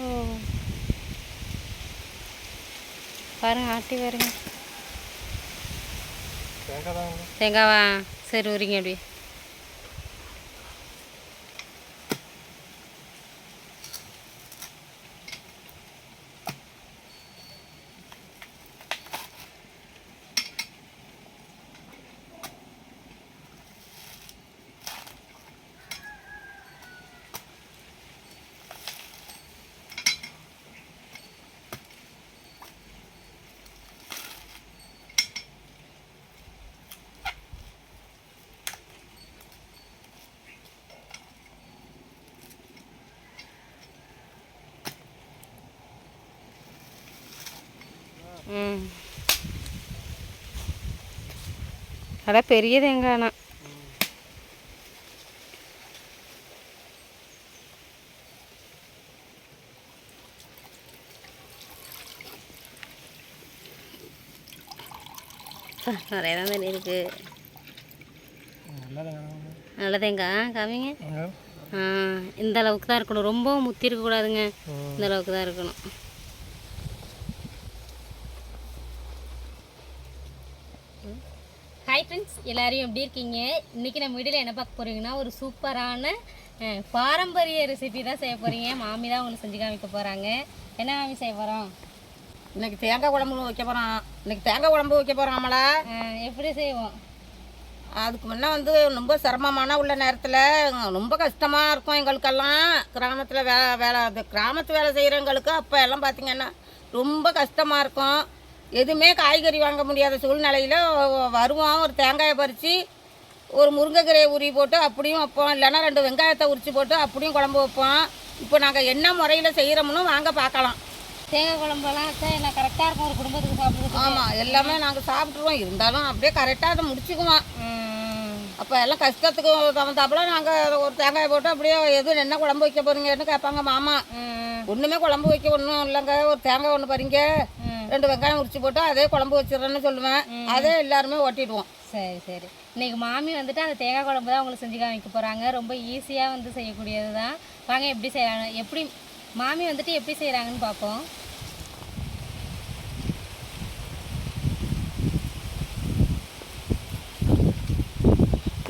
ஓ பாருங்க ஆட்டி பாருங்க. தேங்காவா? சரி உரிங்க அப்படி. அதான் பெரிய தேங்காய்ண்ணா நிறைய தான் தண்ணி இருக்கு. நல்லா தேங்காய் நல்ல தேங்காய் காமிங்க. ஆ இந்த அளவுக்கு தான் இருக்கணும். ரொம்ப முத்தி இருக்கக்கூடாதுங்க. இந்த அளவுக்கு தான் இருக்கணும். ஹாய் ஃப்ரெண்ட்ஸ் எல்லாரையும் எப்படி இருக்கீங்க? இன்றைக்கி நம்ம வீடியோவில் என்ன பார்க்க போகிறீங்கன்னா ஒரு சூப்பரான பாரம்பரிய ரெசிபி தான் செய்ய போகிறீங்க மாமி தான் உங்களுக்கு செஞ்சு காமிக்க போகிறாங்க என்ன மாமி செய்ய போகிறோம் இன்னைக்கு தேங்காய் குழம்பு வைக்க போகிறோம் இன்னைக்கு தேங்காய் குழம்பு வைக்க போகிறோம் எப்படி செய்வோம்? அதுக்கு முன்னே வந்து ரொம்ப சிரமமான உள்ள நேரத்தில் ரொம்ப கஷ்டமாக இருக்கும் எங்களுக்கெல்லாம். கிராமத்தில் வே வேலை அது கிராமத்து வேலை செய்கிறவங்களுக்கு அப்போ எல்லாம் பார்த்திங்கன்னா ரொம்ப கஷ்டமாக இருக்கும். எதுவுமே காய்கறி வாங்க முடியாத சூழ்நிலையில் வருவோம் ஒரு தேங்காயை பறித்து ஒரு முருங்கைக்கீரையை உரி போட்டு அப்படியும் வைப்போம். இல்லைன்னா ரெண்டு வெங்காயத்தை உரித்து போட்டு அப்படியும் குழம்பு வைப்போம். இப்போ நாங்கள் என்ன முறையில் செய்கிறோம்னு வாங்க பார்க்கலாம். தேங்காய் குழம்பெல்லாம் வச்சா என்ன கரெக்டாக இருக்கும்? ஒரு குடும்பத்துக்கு சாப்பிட்றதுக்கு? ஆமாம் எல்லாமே நாங்கள் சாப்பிட்ருவோம் இருந்தாலும் அப்படியே கரெக்டாக அதை முடிச்சுக்குவோம். அப்போ எல்லாம் கஷ்டத்துக்கு தகுந்தாப்புல நாங்கள் ஒரு தேங்காய் போட்டு அப்படியே எது என்ன குழம்பு வைக்க போறீங்கன்னு கேட்பாங்க மாமா. ஒன்றுமே குழம்பு வைக்க ஒன்றும் இல்லைங்க. ஒரு தேங்காய் ஒன்று பறிங்க. ரெண்டு வெங்காயம் உரிச்சு போட்டு அதே குழம்பு வச்சிடறேன்னு சொல்லுவேன். அதே எல்லாருமே ஓட்டிடுவோம். சரி சரி. இன்னைக்கு மாமி வந்துட்டு அந்த தேங்காய் குழம்பு தான் உங்களுக்கு செஞ்சு காமிக்க போகிறாங்க ரொம்ப ஈஸியாக வந்து செய்யக்கூடியது தான். வாங்க எப்படி செய்கிறாங்க எப்படி மாமி வந்துட்டு எப்படி செய்கிறாங்கன்னு பார்ப்போம்.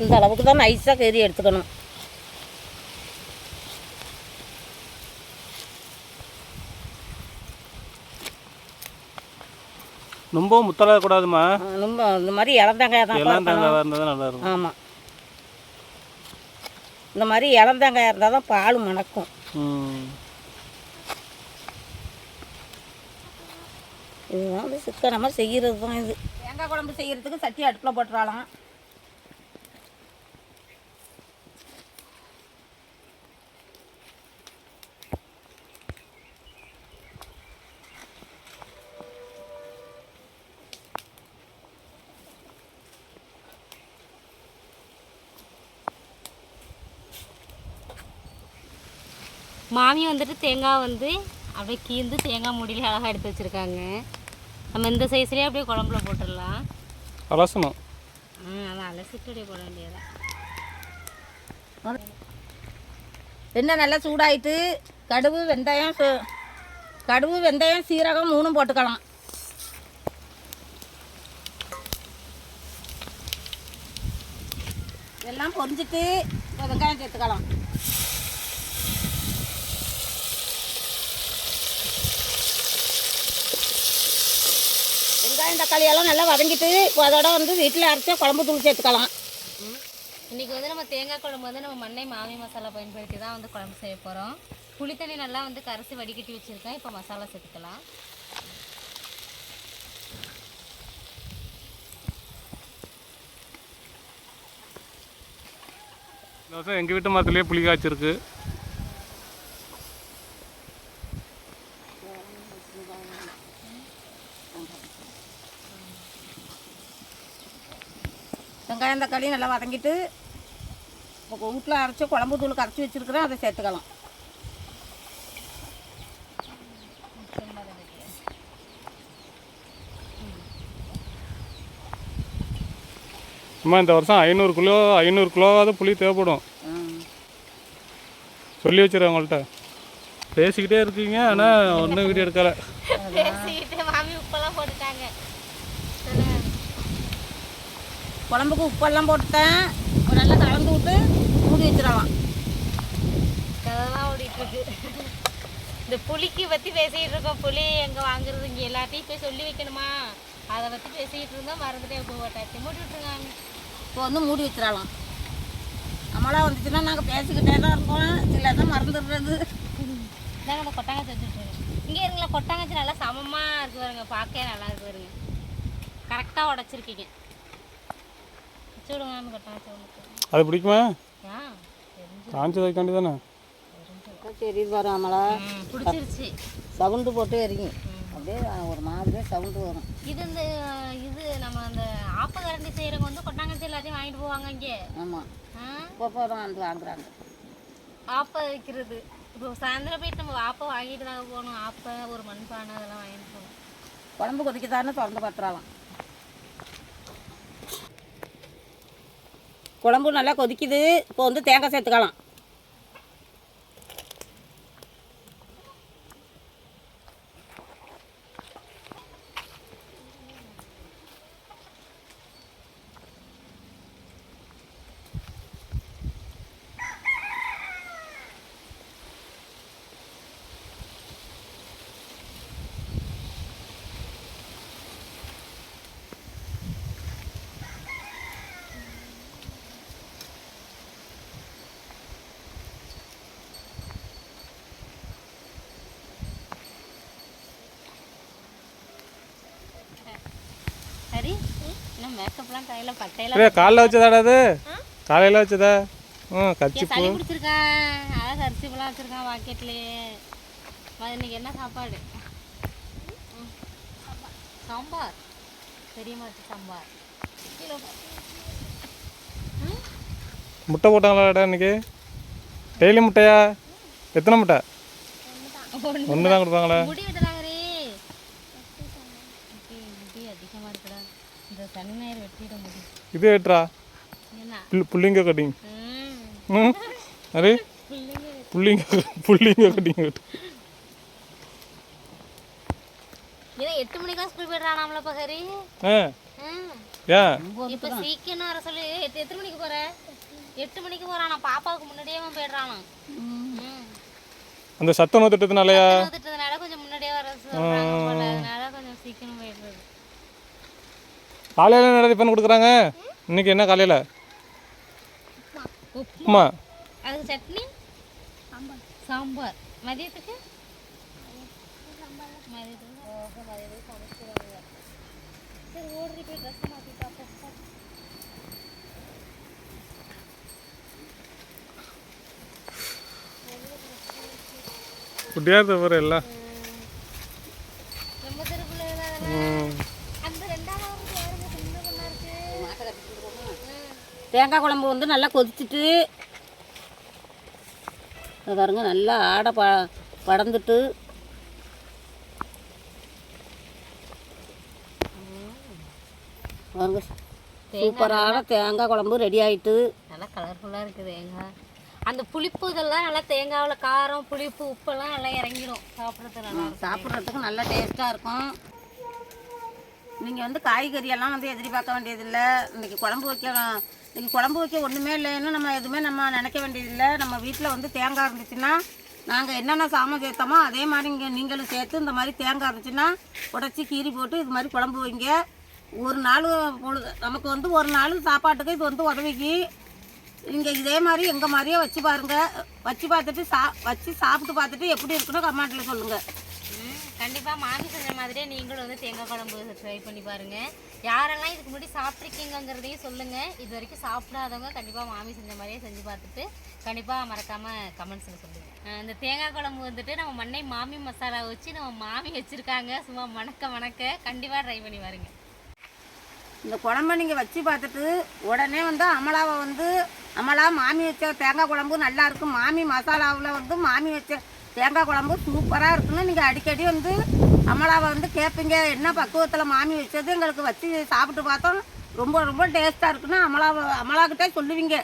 இந்த அளவுக்கு தான் நைஸாக கறி எடுத்துக்கணும். ரொம்ப முத்தலாக கூடாதுமா ஆ, ரொம்ப இந்த மாதிரி இளந்தேங்காய் தான் எல்லாம் இருந்தால் தான் நல்லா இருக்கும் ஆமாம் இந்த மாதிரி இளந்தேங்காய் இருந்தால் தான் பால் மணக்கும். ம். இதுதான் வந்து சிக்கனமாக செய்கிறது தான் இது. தேங்காய் குழம்பு செய்கிறதுக்கு சட்டி அடுப்பில் போட்டுறாலாம். மாமி வந்துட்டு தேங்காய் வந்து அப்படியே கீந்து தேங்காய் முடியில அழகாக எடுத்து வச்சுருக்காங்க. நம்ம இந்த சைஸ்லேயே அப்படியே குழம்புல போட்டுடலாம். அலசணும். ஆ அதான் அலசிட்டு அப்படியே போட வேண்டியதான் எண்ணெய் நல்லா சூடாயிட்டு கடுகு வெந்தயம் சு- கடுகு வெந்தயம் சீரகம் மூணும் போட்டுக்கலாம். எல்லாம் பொரிஞ்சிட்டு வெங்காயம் சேர்த்துக்கலாம். வெங்காயம் தக்காளி எல்லாம் நல்லா வதங்கிட்டு அதோட வந்து வீட்டில் அரைச்ச குழம்பு தூள் சேர்த்துக்கலாம். இன்றைக்கி வந்து நம்ம தேங்காய் குழம்பு வந்து நம்ம மண்ணை மாமி மசாலா பயன்படுத்தி தான் வந்து குழம்பு செய்ய போகிறோம் புளித்தண்ணி நல்லா வந்து கரைச்சி வடிகட்டி வச்சுருக்கேன். இப்போ மசாலா சேர்த்துக்கலாம். இந்த வருஷம் எங்கள் வீட்டு மரத்துலேயே புளி காய்ச்சிருக்கு. வெங்காயம் தக்காளி நல்லா வதங்கிட்டு இப்போ வீட்டில் அரைச்சி குழம்பு தூள் கரைச்சி வச்சுருக்கிறேன் அதை சேர்த்துக்கலாம். அம்மா இந்த வருஷம் ஐநூறு கிலோ ஐநூறு கிலோவாவது புளி தேவைப்படும். சொல்லி வச்சிருக்கேன் உங்கள்கிட்ட. பேசிக்கிட்டே இருக்கீங்க ஆனால் ஒன்றும் வீடியோ எடுக்கலை பேசிக்கிட்டு மாமி உப்பெல்லாம் போட்டுட்டாங்க சொல்லுங்க. குழம்புக்கு உப்பெல்லாம் போட்டுட்டேன் ஒரு நல்லா கலந்து விட்டு மூடி வச்சிடலாம். கதைலாம் ஓடிட்டு இருக்கு இந்த புளிக்கு பற்றி பேசிகிட்டு இருக்கோம். புளி எங்கே வாங்குறது? இங்கே எல்லாத்தையும் போய் சொல்லி வைக்கணுமா? அதை பற்றி பேசிக்கிட்டு இருந்தோம். மறந்துட்டே போட்டாச்சு மூடி விட்டுருங்க இப்போ வந்து மூடி வச்சிடலாம். நம்மளாம் வந்துச்சுன்னா நாங்கள் பேசிக்கிட்டே தான் இருக்கோம். சில தான் மறந்துடுறது. இதாங்க அந்த கொட்டாங்கச்சி வச்சுட்ருக்கேன் இங்கே இருங்களா கொட்டாங்கச்சி நல்லா சமமாக இருக்கு பாருங்க. பார்க்கவே நல்லா இருக்கு பாருங்க. கரெக்டாக உடச்சிருக்கீங்க வச்சு விடுங்க அந்த கொட்டாங்கச்சி உங்களுக்கு அது பிடிக்குமா? ஆ காஞ்சது வைக்காண்டி தானே சரி இது வரும் நம்மளா ம், பிடிச்சிருச்சு. சவுண்டு போட்டு எரிங்க அப்படியே ஒரு மாதிரியே சவுண்டு வரும். இது இந்த இது நம்ம அந்த ஆப்ப கரண்டி செய்கிறவங்க வந்து கொட்டாங்கச்சி எல்லாத்தையும் வாங்கிட்டு போவாங்க இங்கே. ஆமாம் ஆ? இப்போ போதும் வந்து வாங்குறாங்க ஆப்பை வைக்கிறது. இப்போ சாயந்தரம் போயிட்டு நம்ம ஆப்பை வாங்கிட்டு தாங்க போகணும். ஆப்பை ஒரு மண்பானை அதெல்லாம் வாங்கிட்டு போகணும். குழம்பு கொதிக்குதான்னு திறந்து பார்த்துடலாம். குழம்பும் நல்லா கொதிக்குது. இப்போ வந்து தேங்காய் சேர்த்துக்கலாம் சரி இன்னும் மேக்கப்லாம் கையில் காலைல வச்சதாடா அது? காலையில் வச்சதா? ம் கச்சி சளி பிடிச்சிருக்கான் அதான் கரிசிப்பெல்லாம் வச்சுருக்கான் பாக்கெட்லேயே இன்னைக்கு என்ன சாப்பாடு. சாம்பார். வச்ச சாம்பார். முட்டை போட்டாங்களாடா இன்னைக்கு? டெய்லி முட்டையா? எத்தனை முட்டை? ஒன்று தான் கொடுப்பாங்களே முடி வெட்டுறாங்கரே முடி அதிகமாக இருக்குடா இந்த சனி ஞாயிறு வெட்டிட முடி இது புல் புள்ளிங்க கட்டிங். ம். ம்? அரே? பிள்ளைங்க புள்ளிங்க கட்டிங் ஏன்னா எட்டு மணிக்கெல்லாம் ஸ்கூல் போயிடுறானாம்ல பகரி. ஆ. ம். ஏன் இப்போ சீக்கிரம் வர சொல்லி. எட்டு எத்தனை மணிக்கு போற? எட்டு மணிக்கு போறானா. பாப்பாவுக்கு முன்னாடியே அவன் போயிடுறானா. ம். அந்த சத்தம் திட்டத்தினாலயா திட்டதுனால கொஞ்சம் முன்னாடியே வர சொல்றாங்க அதனால கொஞ்சம் சீக்கிரம் போயிடுறது. காலையில் என்ன டிஃபன் கொடுக்குறாங்க? இன்னைக்கு என்ன காலையில்? உப்புமா. அதுக்கு சட்னி சாம்பார். மதியத்துக்கு? குட்டியாக தவிர எல்லாம் ரொம்ப தெருக்குள்ள அதெல்லாம் ம் அந்த ரெண்டாவது யாருங்க சின்ன பொண்ணா இருக்கு தேங்காய் குழம்பு வந்து நல்லா கொதிச்சுட்டு பாருங்க நல்லா ஆடை ப படந்துட்டு பாருங்க சூப்பரான தேங்காய் குழம்பு ரெடி ஆயிட்டு. நல்லா கலர்ஃபுல்லாக இருக்குது தேங்காய். அந்த புளிப்பு இதெல்லாம் நல்லா தேங்காவில் காரம் புளிப்பு உப்பெல்லாம் நல்லா இறங்கிடும் சாப்பிட்றது நல்லா சாப்பிட்றதுக்கு நல்லா டேஸ்ட்டாக இருக்கும். நீங்கள் வந்து காய்கறி எல்லாம் வந்து எதிர்பார்க்க வேண்டியதில்லை. இன்னைக்கு குழம்பு வைக்கலாம் இன்றைக்கி குழம்பு வைக்க ஒன்றுமே இல்லைன்னு நம்ம எதுவுமே நம்ம நினைக்க வேண்டியதில்லை. நம்ம வீட்டில் வந்து தேங்காய் இருந்துச்சுன்னா நாங்கள் என்னென்ன சாமான் சேர்த்தோமோ அதே மாதிரி இங்கே நீங்களும் சேர்த்து இந்த மாதிரி தேங்காய் இருந்துச்சுன்னா உடச்சி கீறி போட்டு இது மாதிரி குழம்பு வைங்க. ஒரு நாள் பொழுது நமக்கு வந்து ஒரு நாள் சாப்பாட்டுக்கு இது வந்து உதவிக்கு. நீங்கள் இதே மாதிரி எங்கள் மாதிரியே வச்சு பாருங்கள் வச்சு பார்த்துட்டு சா வச்சு சாப்பிட்டு பார்த்துட்டு எப்படி இருக்குன்னு கமெண்ட்டில் சொல்லுங்கள் கண்டிப்பாக மாமி செஞ்ச மாதிரியே நீங்களும் வந்து தேங்காய் குழம்பு ட்ரை பண்ணி பாருங்கள் யாரெல்லாம் இதுக்கு முன்னாடி சாப்பிட்ருக்கீங்கிறதையும் சொல்லுங்கள் இது வரைக்கும் சாப்பிடாதவங்க கண்டிப்பாக மாமி செஞ்ச மாதிரியே செஞ்சு பார்த்துட்டு கண்டிப்பாக மறக்காமல் கமெண்ட்ஸில் சொல்லுங்கள் இந்த தேங்காய் குழம்பு வந்துட்டு நம்ம மண்ணை மாமி மசாலா வச்சு நம்ம மாமி வச்சிருக்காங்க. சும்மா மணக்க மணக்க கண்டிப்பாக ட்ரை பண்ணி பாருங்க. இந்த குழம்ப நீங்கள் வச்சு பார்த்துட்டு உடனே வந்து அமலாவை வந்து அமலா மாமி வச்ச தேங்காய் குழம்பு நல்லாயிருக்கும் மாமி மசாலாவில் வந்து மாமி வச்ச தேங்காய் குழம்பு சூப்பராக இருக்குன்னு நீங்கள் அடிக்கடி வந்து அமலாவை வந்து கேட்பீங்க என்ன பக்குவத்தில் மாமி வச்சது எங்களுக்கு வச்சு சாப்பிட்டு பார்த்தோம். ரொம்ப ரொம்ப டேஸ்ட்டாக இருக்குன்னு அமலாவை அமலாக்கிட்டே சொல்லுவீங்க.